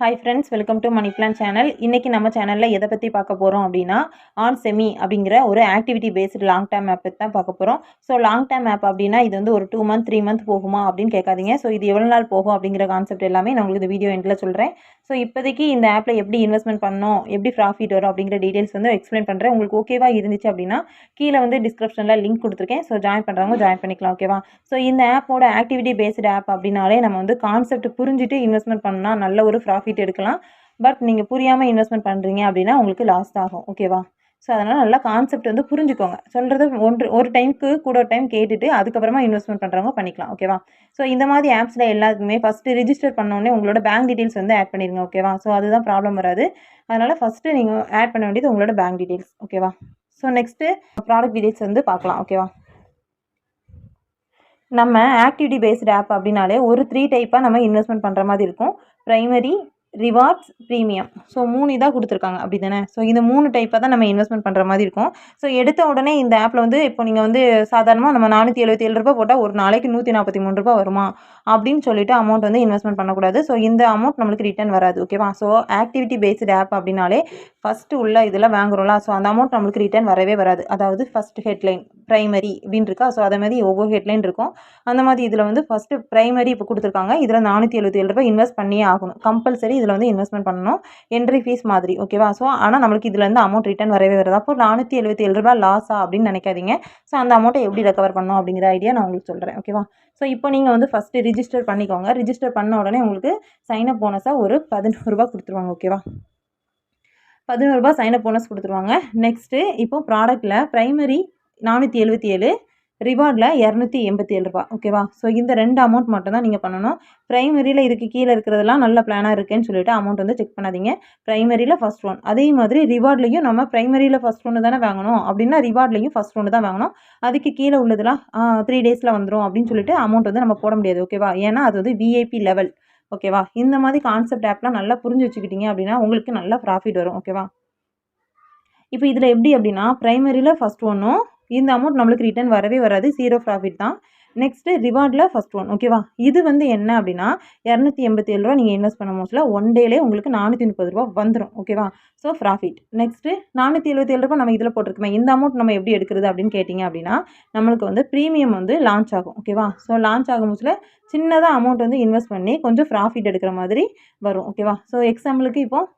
Hi friends welcome to money plan channel இன்றைக்கி நம்ம சேனலில் எதை பற்றி பார்க்க போகிறோம் அப்படின்னா ஆன் செமி அப்படிங்கிற ஒரு activity based long term app தான் பார்க்க போகிறோம் ஸோ லாங் டேம் ஆப் அப்படின்னா இது வந்து ஒரு டூ மந்த் த்ரீ மந்த் போகுமா அப்படின்னு கேட்காதீங்க. ஸோ இது எவ்வளோ நாள் போகும் அப்படிங்கிற கான்செப்ட் எல்லாமே நான் உங்களுக்கு இந்த வீடியோ எண்டில் சொல்கிறேன் ஸோ இப்போதைக்கு இந்த ஆப்பில் எப்படி இன்வெஸ்ட்மெண்ட் பண்ணணும் எப்படி ப்ராஃபிட் வரும் அப்படிங்கிற டீட்டெயில்ஸ் வந்து எக்ஸ்பிளைன் பண்ணுறேன் உங்களுக்கு ஓகேவா இருந்துச்சு அப்படின்னா கீழே வந்து டிஸ்கிரிப்ஷனில் லிங்க் கொடுத்துருக்கேன். ஸோ ஜாயின் பண்ணுறவங்க ஜாயின் பண்ணிக்கலாம் ஓகேவா ஸோ இந்த ஆப்போட ஆக்டிவிட்டி பேஸ்டு ஆப் அப்படின்னாலே நம்ம வந்து கான்செப்ட் புரிஞ்சுட்டு இன்வெஸ்ட்மெண்ட் பண்ணால் நல்ல ஒரு ப்ராஃபிட் எடுக்கலாம். பட் நீங்கள் புரியாமல் இன்வெஸ்ட்மெண்ட் பண்ணுறீங்க அப்படின்னா உங்களுக்கு லாஸ் ஆகும். ஓகேவா ஸோ அதனால் நல்லா கான்செப்ட் வந்து புரிஞ்சுக்கோங்க. சொல்கிறது ஒன்று ஒரு டைமுக்கு கூட ஒரு டைம் கேட்டுட்டு அதுக்கப்புறமா இன்வெஸ்ட்மெண்ட் பண்ணுறவங்க பண்ணிக்கலாம். ஓகேவா ஸோ இந்த மாதிரி ஆப்ஸில் எல்லாத்துக்குமே ஃபஸ்ட்டு ரிஜிஸ்டர் பண்ணோடனே உங்களோட பேங்க் டீட்டெயில்ஸ் வந்து ஆட் பண்ணிடுங்க. ஓகேவா ஸோ அதுதான் ப்ராப்ளம் வராது. அதனால் ஃபஸ்ட்டு நீங்கள் ஆட் பண்ண வேண்டியது உங்களோட பேங்க் டீட்டெயில்ஸ் ஓகேவா ஸோ நெக்ஸ்ட்டு ப்ராடக்ட் டீட்டெயில்ஸ் வந்து பார்க்கலாம். ஓகேவா நம்ம ஆக்டிவிட்டி பேஸ்டு ஆப் அப்படின்னாலே ஒரு த்ரீ டைப்பாக நம்ம இன்வெஸ்ட்மெண்ட் பண்ணுற மாதிரி இருக்கும். ப்ரைமரி ரிவார்ட்ஸ் ப்ரீமியம் ஸோ மூணு இதாக கொடுத்துருக்காங்க. அப்படி தானே ஸோ இந்த மூணு டைப்பாக தான் நம்ம இன்வெஸ்ட்மெண்ட் பண்ணுற மாதிரி இருக்கும். ஸோ எடுத்த உடனே இந்த ஆப்பில் வந்து இப்போ நீங்கள் வந்து சாதாரணமாக நம்ம நானூற்றி எழுபத்தி ஏழு ரூபா போட்டால் ஒரு நாளைக்கு நூற்றி நாற்பத்தி மூணு ரூபா வருமா? அப்படின்னு சொல்லிட்டு அமௌண்ட் வந்து இன்வெஸ்ட்மெண்ட் பண்ணக்கூடாது. ஸோ இந்த அமௌண்ட் நம்மளுக்கு ரிட்டர்ன் வராது. ஓகேவா ஸோ ஆக்டிவிட்டி பேஸ்டு ஆப் அப்படின்னாலே ஃபஸ்ட்டு உள்ள இதில் வாங்குறோம்ல. ஸோ அந்த அமௌண்ட் நம்மளுக்கு ரிட்டர்ன் வரவே வராது. அதாவது ஃபஸ்ட் ஹெட்லைன் ப்ரைமரி அப்படின்னு இருக்கா? ஸோ அதே மாதிரி ஒவ்வொரு ஹெட்லைன் இருக்கும். அந்த மாதிரி இதில் வந்து ஃபஸ்ட்டு ப்ரைமரி இப்போ கொடுத்துருக்காங்க. இதில் நானூற்றி எழுபத்தி ஏழு ரூபாய் இன்வெஸ்ட் பண்ணியே ஆகணும். கம்பல்சரி இதில் வந்து இன்வெஸ்ட்மெண்ட் பண்ணணும். என்ட்ரி ஃபீஸ் மாதிரி ஓகேவா ஸோ ஆனால் நம்மளுக்கு இதுலேருந்து அமௌண்ட் ரிட்டன் வரவே வருது. அப்போ நானூற்றி எழுபத்தி ஏழு ரூபாய் லாஸா அப்படின்னு நினைக்காதீங்க. ஸோ அந்த அமௌண்ட்டை எப்படி ரெக்கவர் பண்ணணும் அப்படிங்கிற ஐடியா நான் உங்களுக்கு சொல்கிறேன் ஓகேவா ஸோ இப்போ நீங்கள் வந்து ஃபஸ்ட்டு ரிஜிஸ்டர் பண்ணிக்கோங்க. ரிஜிஸ்டர் பண்ண உடனே உங்களுக்கு சைனப் போனஸாக ஒரு பதினோரு ரூபா கொடுத்துருவாங்க ஓகேவா பதினோருபா சைனப் போனஸ் கொடுத்துருவாங்க. நெக்ஸ்ட்டு இப்போ ப்ராடக்ட்டில் ப்ரைமரி நானூற்றி எழுபத்தி ஏழு ரிவார்டில் இரநூத்தி எண்பத்தி ஏழு ரூபா ஓகேவா ஸோ இந்த ரெண்டு அமௌண்ட் மட்டும் தான் நீங்கள் பண்ணணும் ப்ரைமரியில் இதுக்கு கீழே இருக்கிறதெல்லாம் நல்ல பிளானாக இருக்குன்னு சொல்லிட்டு அமௌண்ட் வந்து செக் பண்ணாதீங்க. ப்ரைமரியில் ஃபஸ்ட் ஒன் அதே மாதிரி ரிவார்ட்லையும் நம்ம ப்ரைமரியில் ஃபஸ்ட் ஒன்று தானே வாங்கணும். அப்படின்னா ரிவார்ட்லையும் ஃபஸ்ட் ஒன்று தான் வாங்கணும். அதுக்கு கீழே உள்ளதெல்லாம் த்ரீ டேஸில் வந்துடும் அப்படின்னு சொல்லிட்டு அமௌண்ட் வந்து நம்ம போட முடியாது. ஓகேவா ஏன்னா அது வந்து விஐபி லெவல் ஓகேவா இந்த மாதிரி கான்செப்ட் ஆப்லாம் நல்லா புரிஞ்சு வச்சுக்கிட்டீங்க அப்படின்னா உங்களுக்கு நல்லா ப்ராஃபிட் வரும். ஓகேவா இப்போ இதில் எப்படி அப்படின்னா ப்ரைமரியில் ஃபஸ்ட் ஒன்றும் இந்த அமௌண்ட் நம்மளுக்கு ரிட்டர்ன் வரவே வராது. ஜீரோ ப்ராஃபிட் தான். நெக்ஸ்ட்டு ரிவார்டில் ஃபஸ்ட் ஒன் ஓகேவா இது வந்து என்ன அப்படின்னா இரநூத்தி எண்பத்தி ஏழு ரூபா நீங்கள் இன்வெஸ்ட் பண்ண மோஸ்ட்டில் ஒன் டேலே உங்களுக்கு நானூற்றி முப்பது ரூபா வந்துடும் ஓகேவா ஸோ ப்ராஃபிட் நெக்ஸ்ட்டு நானூற்றி எழுபத்தி ஏழு ரூபா நம்ம இதில் போட்டிருக்கோமே இந்த அமௌண்ட் நம்ம எப்படி எடுக்கிறது அப்படின்னு கேட்டிங்க அப்படின்னா நம்மளுக்கு வந்து ப்ரீமியம் வந்து லான்ச் ஆகும் ஓகேவா ஸோ லான்ச் ஆகும் மோஸ்ட்டில் சின்னதாக அமௌண்ட் வந்து இன்வெஸ்ட் பண்ணி கொஞ்சம் ப்ராஃபிட் எடுக்கிற மாதிரி வரும் ஓகேவா ஸோ எக்ஸாம்பிளுக்கு இப்போது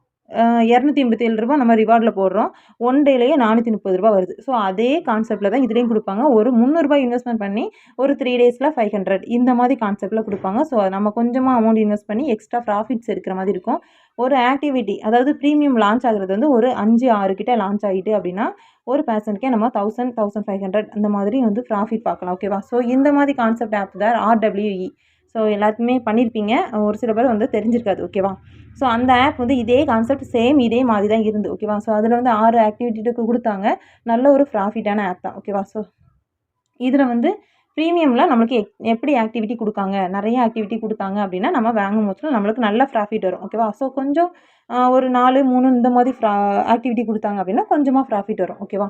இரநூத்தி எண்பத்தி ஏழு ரூபா நம்ம ரிவார்டில் போடுறோம். ஒன் டேலேயே நானூற்றி முப்பது ரூபா வருது. ஸோ அதே கான்செப்ட்டில் தான் இதுலேயும் கொடுப்பாங்க. ஒரு முந்நூறுரூபா இன்வெஸ்ட்மெண்ட் பண்ணி ஒரு த்ரீ டேஸில் ஃபைவ் ஹண்ட்ரட் இந்த மாதிரி கான்செப்ட்டில் கொடுப்பாங்க. ஸோ நம்ம கொஞ்சமாக அமௌண்ட் இன்வெஸ்ட் பண்ணி எக்ஸ்ட்ரா ப்ராஃபிட்ஸ் இருக்கிற மாதிரி இருக்கும். ஒரு ஆக்டிவிட்டி அதாவது ப்ரீமியம் லான்ச் ஆகிறது வந்து ஒரு அஞ்சு ஆறு கிட்டே லான்ச் ஆகிட்டு அப்படின்னா ஒரு பேர்சனுக்கே நம்ம தௌசண்ட் தௌசண்ட் ஃபைவ் ஹண்ட்ரட் அந்த மாதிரி வந்து ப்ராஃபிட் பார்க்கலாம். ஓகேவா ஸோ இந்த மாதிரி கான்செப்ட் ஆப் தான் ஆர்டபிள்யூஇ ஸோ எல்லாத்தையுமே பண்ணியிருப்பீங்க ஒரு சில பேர் வந்து தெரிஞ்சிருக்காது ஓகேவா ஸோ அந்த ஆப் வந்து இதே கான்செப்ட் சேம் இதே மாதிரி தான் இருந்து ஓகேவா ஸோ அதில் வந்து ஆறு ஆக்டிவிட்டிக்கு கொடுத்தாங்க. நல்ல ஒரு ப்ராஃபிட்டான ஆப் தான் ஓகேவா ஸோ இதில் வந்து ப்ரீமியமில் நம்மளுக்கு எப்படி ஆக்டிவிட்டி கொடுக்காங்க? நிறைய ஆக்டிவிட்டி கொடுத்தாங்க அப்படின்னா நம்ம வாங்கும் போது நம்மளுக்கு நல்ல ப்ராஃபிட் வரும் ஓகேவா ஸோ கொஞ்சம் ஒரு நாலு மூணு இந்த மாதிரி ஃப்ரா ஆக்டிவிட்டி கொடுத்தாங்க அப்படின்னா கொஞ்சமாக ப்ராஃபிட் வரும் ஓகேவா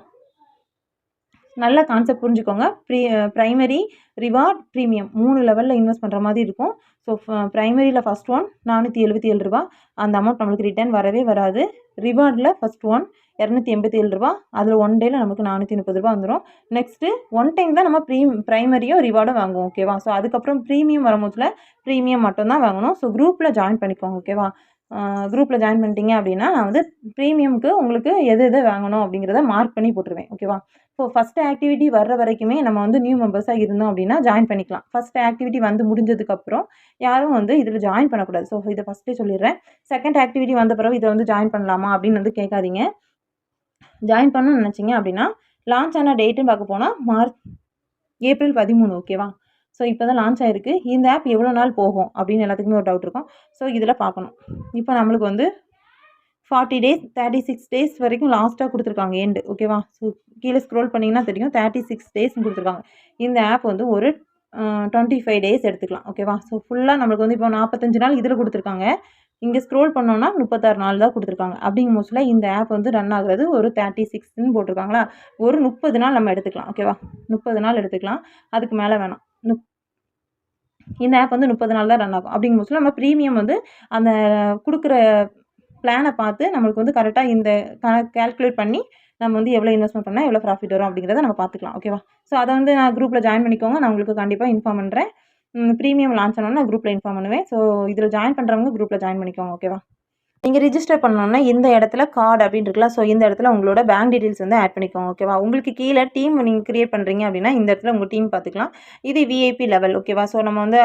நல்ல கான்செப்ட் புரிஞ்சுக்கோங்க. ப்ரீ ப்ரைமரி ரிவார்ட் ப்ரீமியம் மூணு லெவலில் இன்வெஸ்ட் பண்ணுற மாதிரி இருக்கும். ஸோ ப்ரைமரியில் ஃபஸ்ட் ஒன் நானூற்றி எழுபத்தி ஏழு ரூபா. அந்த அமௌண்ட் நம்மளுக்கு ரிட்டர்ன் வரவே வராது. ரிவார்டில் ஃபஸ்ட் ஒன் இரநூத்தி எண்பத்தி ஏழு ரூபா. அதில் ஒன் டேயில் நமக்கு நானூற்றி முப்பது ரூபா வந்துடும் நெக்ஸ்ட்டு ஒன் டைம் தான் நம்ம ப்ரீ ப்ரைமரியோ ரிவார்டும் வாங்குவோம் ஓகேவா ஸோ அதுக்கப்புறம் ப்ரீமியம் வரும்போதுல ப்ரீமியம் மட்டும்தான் வாங்கணும். ஸோ குரூப்பில் ஜாயின் பண்ணிக்கோங்க ஓகேவா குரூப்பில் ஜாயின் பண்ணிட்டீங்க அப்படின்னா நான் வந்து ப்ரீமியமுக்கு உங்களுக்கு எது எது வாங்கணும் அப்படிங்கிறத மார்க் பண்ணி போட்டுருவேன் ஓகேவா ஸோ ஃபஸ்ட்டு ஆக்டிவிட்டி வர்ற வரைக்குமே நம்ம வந்து நியூ மெம்பர்ஸாக இருந்தோம் அப்படின்னா ஜாயின் பண்ணிக்கலாம். ஃபஸ்ட் ஆக்டிவிட்டி வந்து முடிஞ்சதுக்கப்புறம் யாரும் வந்து இதில் ஜாயின் பண்ணக்கூடாது. ஸோ இதை ஃபஸ்ட்டே சொல்லிடுறேன். செகண்ட் ஆக்டிவிட்டி வந்த பிறகு இதை வந்து ஜாயின் பண்ணலாமா அப்படின்னு வந்து கேட்காதீங்க. ஜாயின் பண்ணணும்னு நினச்சிங்க அப்படின்னா லான்ச் ஆன டேட்டுன்னு பார்க்க போனால் மார்ச் ஏப்ரல் பதிமூணு ஓகேவா ஸோ இப்போ தான் லான்ச் ஆகிருக்கு இந்த ஆப் எவ்வளோ நாள் போகும் அப்படின்னு எல்லாத்துக்குமே ஒரு டவுட் இருக்கும். ஸோ இதில் பார்க்கணும். இப்போ நம்மளுக்கு வந்து forty days thirty six days வரைக்கும் லாஸ்ட்டாக கொடுத்துருக்காங்க எண்டு ஓகேவா ஸோ கீழே ஸ்க்ரோல் பண்ணிங்கன்னா தெரியும். தேர்ட்டி சிக்ஸ் டேஸ்னு கொடுத்துருக்காங்க. இந்த ஆப் வந்து ஒரு டுவெண்ட்டி ஃபைவ் டேஸ் எடுத்துக்கலாம். ஓகேவா ஸோ ஃபுல்லாக நம்மளுக்கு வந்து இப்போ நாற்பத்தஞ்சு நாள் இதில் கொடுத்துருக்காங்க. இங்கே ஸ்க்ரோல் பண்ணோன்னா முப்பத்தாறு நாள் தான் கொடுத்துருக்காங்க. அப்படிங்கும் மோஸ்ட்டில் இந்த ஆப் வந்து ரன் ஆகுறது ஒரு தேர்ட்டி சிக்ஸ்ன்னு போட்டிருக்காங்களா? ஒரு முப்பது நாள் நம்ம எடுத்துக்கலாம். ஓகேவா முப்பது நாள் எடுத்துக்கலாம். அதுக்கு மேலே வேணாம். முப் இந்த ஆப் வந்து முப்பது நாள் தான் ரன் ஆகும். அப்படிங்கும்போது நம்ம ப்ரீமியம் வந்து அந்த கொடுக்குற பிளானை பார்த்து நம்மளுக்கு வந்து கரெக்டாக இந்த கேல்குலேட் கால்குலேட் பண்ணி நம்ம வந்து எவ்வளோ இன்வெஸ்ட்மெண்ட் பண்ணால் எவ்வளோ ப்ராஃபிட் வரும் அப்படிங்கிறத நம்ம பார்த்துக்கலாம். ஓகேவா ஸோ அதை வந்து நான் குரூப்பில் ஜாயின் பண்ணிக்கோங்க. நான் உங்களுக்கு கண்டிப்பாக இன்ஃபார்ம் பண்ணுறேன் ப்ரீமியம் லான்ச் ஆனோன்னு நான் குரூப்பில் இன்ஃபார்ம் பண்ணுவேன். ஸோ இதில் ஜாயின் பண்ணுறவங்க குரூப்பில் ஜாயின் பண்ணிக்கோங்க. ஓகேவா நீங்கள் ரிஜிஸ்டர் பண்ணோன்னா இந்த இடத்துல கார்டு அப்படின்னு இருக்கலாம் ஸோ இந்த இடத்துல உங்களோட பேங்க் டீட்டெயில்ஸ் வந்து ஆட் பண்ணிக்கோங்க ஓகேவா உங்களுக்கு கீழே டீம் நீங்கள் கிரியேட் பண்ணுறீங்க அப்படின்னா இந்த இடத்துல உங்கள் டீம் பார்த்துக்கலாம். இது விஐபி லெவல் ஓகேவா ஸோ நம்ம வந்து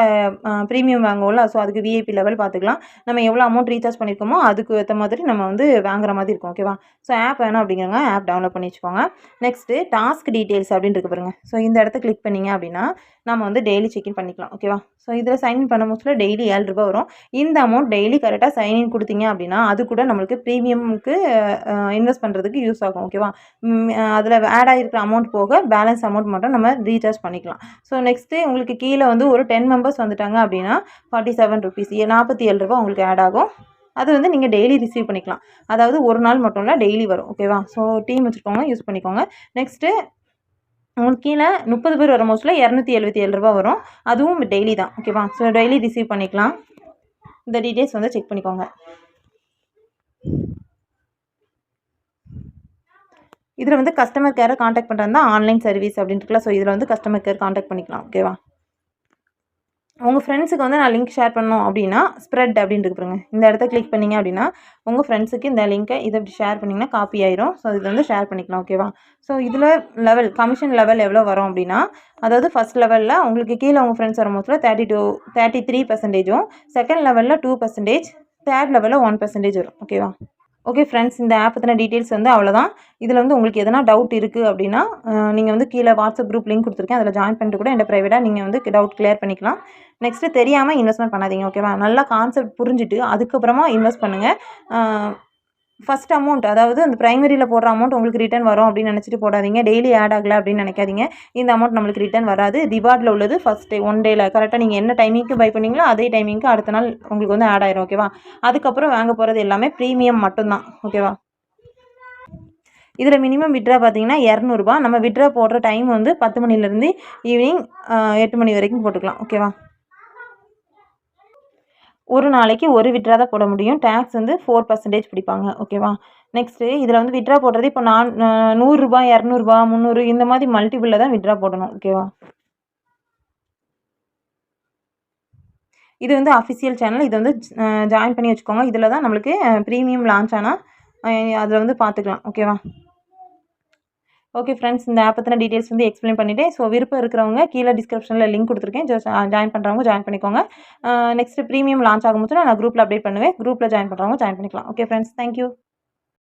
ப்ரீமியம் வாங்குவோம்ல ஸோ அதுக்கு விஐபி லெவல் பார்த்துக்கலாம். நம்ம எவ்வளோ அமௌண்ட் ரீசார்ஜ் பண்ணியிருக்கோமோ அதுக்கு ஏற்ற மாதிரி நம்ம வந்து வாங்குற மாதிரி இருக்கும் ஓகேவா ஸோ ஆப் வேணும் அப்படிங்கிறவங்க ஆப் டவுன்லோட் பண்ணி வச்சுக்கோங்க. நெக்ஸ்ட்டு டாஸ்க் டீட்டெயில்ஸ் அப்படின்னு இருக்கு பாருங்க. ஸோ இந்த இடத்த கிளிக் பண்ணீங்க அப்படின்னா நம்ம வந்து டெய்லி செக்இன் பண்ணிக்கலாம் ஓகேவா ஸோ இதில் சைன்இன் பண்ண போது டெய்லி ஏழு ரூபாய் வரும். இந்த அமௌண்ட் டெய்லி கரெக்டாக சைன்இன் கொடுத்தீங்க அப்படின்னா அது கூட நம்மளுக்கு ப்ரீமியமுக்கு இன்வெஸ்ட் பண்ணுறதுக்கு யூஸ் ஆகும் ஓகேவா அதில் ஆட் ஆகிருக்கிற அமௌண்ட் போக பேலன்ஸ் அமௌண்ட் மட்டும் நம்ம ரீசார்ஜ் பண்ணிக்கலாம். ஸோ நெக்ஸ்ட்டு உங்களுக்கு கீழே வந்து ஒரு டென் மெம்பர்ஸ் வந்துட்டாங்க அப்படின்னா ஃபார்ட்டி செவன் ருபீஸ் நாற்பத்தி ஏழு ரூபா உங்களுக்கு ஆட் ஆகும். அது வந்து நீங்கள் டெய்லி ரிசீவ் பண்ணிக்கலாம். அதாவது ஒரு நாள் மட்டும் இல்லை டெய்லி வரும் ஓகேவா ஸோ டீம் வச்சுருக்கோங்க யூஸ் பண்ணிக்கோங்க. நெக்ஸ்ட்டு உங்களுக்கு கீழே முப்பது பேர் வர மோஸ்ட்டில் இரநூத்தி எழுபத்தி ஏழு ரூபா வரும். அதுவும் டெய்லி தான் ஓகேவா ஸோ டெய்லி ரிசீவ் பண்ணிக்கலாம். இந்த டீட்டெயில்ஸ் வந்து செக் பண்ணிக்கோங்க. இதில் வந்து கஸ்டமர் கேரை காண்டாக்ட் பண்ணுறதா ஆன்லைன் சர்வீஸ் அப்படின்ட்டுல ஸோ இதில் வந்து கஸ்டமர் கேர் காண்டாக்ட் பண்ணிக்கலாம். ஓகேவா உங்கள் ஃப்ரெண்ட்ஸுக்கு வந்து நான் லிங்க் ஷேர் பண்ணோம் அப்படின்னா ஸ்ப்ரெட் அப்படின்ட்டு பாருங்க. இந்த இடத்த கிளிக் பண்ணிங்க அப்படின்னா உங்கள் ஃப்ரெண்ட்ஸுக்கு இந்த லிங்க்கை இதை இப்படி ஷேர் பண்ணிங்கன்னா காப்பி ஆயிரும். ஸோ இதில் வந்து ஷேர் பண்ணிக்கலாம். ஓகேவா ஸோ இதில் லெவல் கமிஷன் லெவல் எவ்வளோ வரும் அப்படின்னா அதாவது ஃபஸ்ட் லெவலில் உங்களுக்கு கீழே உங்கள் ஃப்ரெண்ட்ஸ் வரும்போது தேர்ட்டி டூ தேர்ட்டி த்ரீ பர்சன்டேஜும் செகண்ட் லெவலில் டூ பர்சன்டேஜ் தேர்ட் லெவலில் ஒன் பர்சன்டேஜ் வரும். ஓகேவா ஓகே ஃப்ரெண்ட்ஸ் இந்த ஆப் பற்றின டீட்டெயில்ஸ் வந்து அவ்வளோதான் இதில் வந்து உங்களுக்கு எதனா டவுட் இருக்குது அப்படின்னா நீங்கள் வந்து கீழே வாட்ஸ்அப் குரூப் லிங்க் கொடுத்துருக்கேன். அதில் ஜாயின் பண்ணிட்டு கூட என்கிட்ட ப்ரைவேட்டாக நீங்கள் வந்து டவுட் கிளியர் பண்ணிக்கலாம். நெக்ஸ்ட்டு தெரியாமல் இன்வெஸ்ட்மெண்ட் பண்ணாதீங்க ஓகேவா நல்லா கான்செப்ட் புரிஞ்சுட்டு அதுக்கப்புறமா இன்வெஸ்ட் பண்ணுங்கள் ஃபஸ்ட் அமௌண்ட் அதாவது அந்த ப்ரைமரியில் போடுற அமௌண்ட் உங்களுக்கு ரிட்டர்ன் வரும் அப்படின்னு நினச்சிட்டு போடாதீங்க. டெய்லி ஆட் ஆகலை அப்படின்னு நினைக்காதீங்க. இந்த அமௌண்ட் நம்மளுக்கு ரிட்டர்ன் வராது. ரிவார்டில் உள்ளது ஃபஸ்ட் டே ஒன் டேயில் கரெக்டாக நீங்கள் என்ன டைமிங்க்கு பை பண்ணீங்களோ அதே டைமிங்க்கு அடுத்த நாள் உங்களுக்கு வந்து ஆட் ஆயிரும் ஓகேவா அதுக்கப்புறம் வாங்க போகிறது எல்லாமே ப்ரீமியம் மட்டும்தான் ஓகேவா இதில் மினிமம் விட்ரா பார்த்தீங்கன்னா இரநூறுபா. நம்ம விட்ரா போடுற டைம் வந்து பத்து மணிலேருந்து ஈவினிங் எட்டு மணி வரைக்கும் போட்டுக்கலாம் ஓகேவா ஒரு நாளைக்கு ஒரு விட்ரா தான் போட முடியும். டேக்ஸ் வந்து ஃபோர் பர்சன்டேஜ் பிடிப்பாங்க. ஓகேவா நெக்ஸ்ட்டு இதில் வந்து விட்ரா போடுறது இப்போ நான் நூறுரூபா இரநூறுபா முந்நூறு இந்த மாதிரி மல்டிபிளில் தான் விட்ரா போடணும். ஓகேவா இது வந்து அஃபிஷியல் சேனல் இது வந்து ஜாயின் பண்ணி வச்சுக்கோங்க. இதில் தான் நம்மளுக்கு ப்ரீமியம் லான்ச் ஆனால் அதில் வந்து பார்த்துக்கலாம். ஓகேவா ஓகே ஃப்ரெண்ட்ஸ் இந்த ஆப் பற்றின டீட்டெயில்ஸ் வந்து எக்ஸ்பிளைன் பண்ணிவிட்டேன் ஸோ விருப்பம் இருக்கிறவங்க கீழே டிஸ்கிரிப்ஷனில் லிங்க் கொடுத்துருக்கேன். ஜஸ்ட் ஜாயின் பண்ணுறவங்க ஜாயின் பண்ணிக்கோங்க. நெக்ஸ்ட் ப்ரீமியம் லான்ச் ஆகும்போது நான் குரூப்பில் அப்டேட் பண்ணுவேன். குரூப்பில் ஜாயின் பண்ணுறவங்க ஜாயின் பண்ணிக்கலாம். Okay friends thank you